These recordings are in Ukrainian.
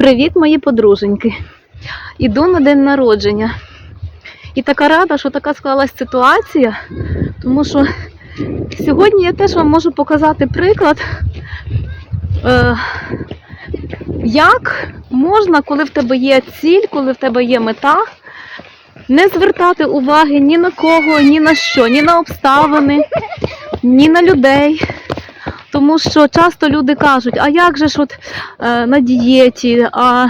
Привіт, мої подруженьки. Іду на день народження. І така рада, що така склалась ситуація, тому що сьогодні я теж вам можу показати приклад, е, як можна, коли в тебе є ціль, коли в тебе є мета, не звертати уваги ні на кого, ні на що, ні на обставини, ні на людей. Тому що часто люди кажуть, а як же ж от е, на дієті, а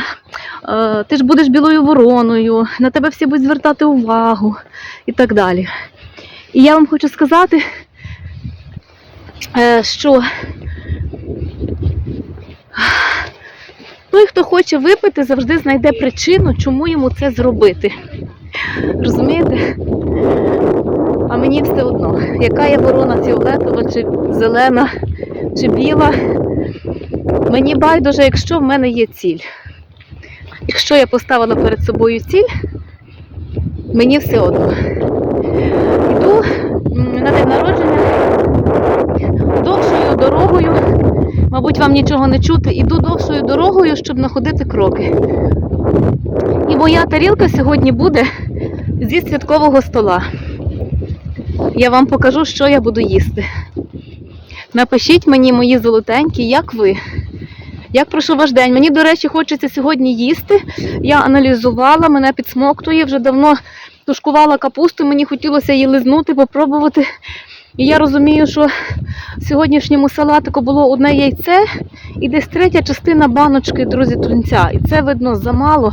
е, ти ж будеш білою вороною, на тебе всі будуть звертати увагу і так далі. І я вам хочу сказати, е, що той, хто хоче випити, завжди знайде причину, чому йому це зробити. Розумієте? А мені все одно, яка є ворона фіолетова чи зелена чи біла. Мені байдуже, якщо в мене є ціль. Якщо я поставила перед собою ціль, мені все одно. Йду на день народження довшою дорогою, мабуть, вам нічого не чути, іду довшою дорогою, щоб находити кроки. І моя тарілка сьогодні буде зі святкового стола. Я вам покажу, що я буду їсти. Напишіть мені, мої золотенькі, як ви? Як пройшов ваш день? Мені, до речі, хочеться сьогодні їсти. Я аналізувала, мене підсмоктує, вже давно тушкувала капусту, мені хотілося її лизнути, попробувати. І я розумію, що в сьогоднішньому салатику було одне яйце і десь третя частина баночки, друзі, тунця. І це видно замало.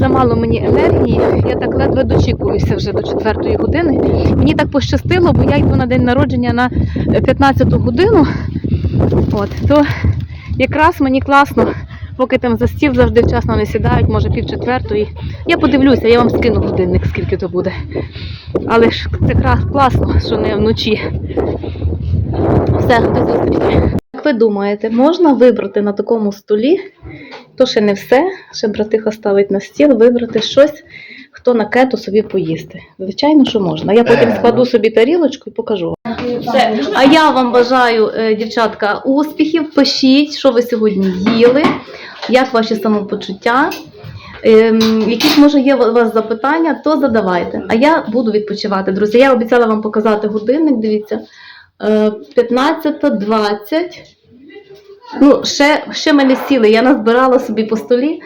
Замало мені енергії. Я так ледве дочікуюся вже до четвертої години. Мені так пощастило, бо я йду на день народження на 15 годину. От, то якраз мені класно, поки там за стіл завжди вчасно не сідають, може пів четвертої. Я подивлюся, я вам скину годинник, скільки то буде. Але ж це класно, що не вночі. Все, до зустрічі. Як ви думаєте, можна вибрати на такому столі, то ще не все, ще братиха ставить на стіл, вибрати щось, хто на кето собі поїсти. Звичайно, що можна. Я потім складу собі тарілочку і покажу. Все. А я вам бажаю, е, дівчатка, успіхів. Пишіть, що ви сьогодні їли, як ваші самопочуття. Ем, якісь, може, є у вас запитання, то задавайте. А я буду відпочивати, друзі. Я обіцяла вам показати годинник, дивіться. Е, 15.20. Ну, ще, ще ми сіли. Я назбирала собі по столі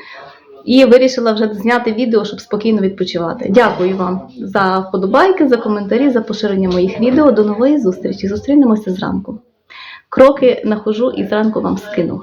і вирішила вже зняти відео, щоб спокійно відпочивати. Дякую вам за вподобайки, за коментарі, за поширення моїх відео. До нової зустрічі. Зустрінемося зранку. Кроки нахожу і зранку вам скину.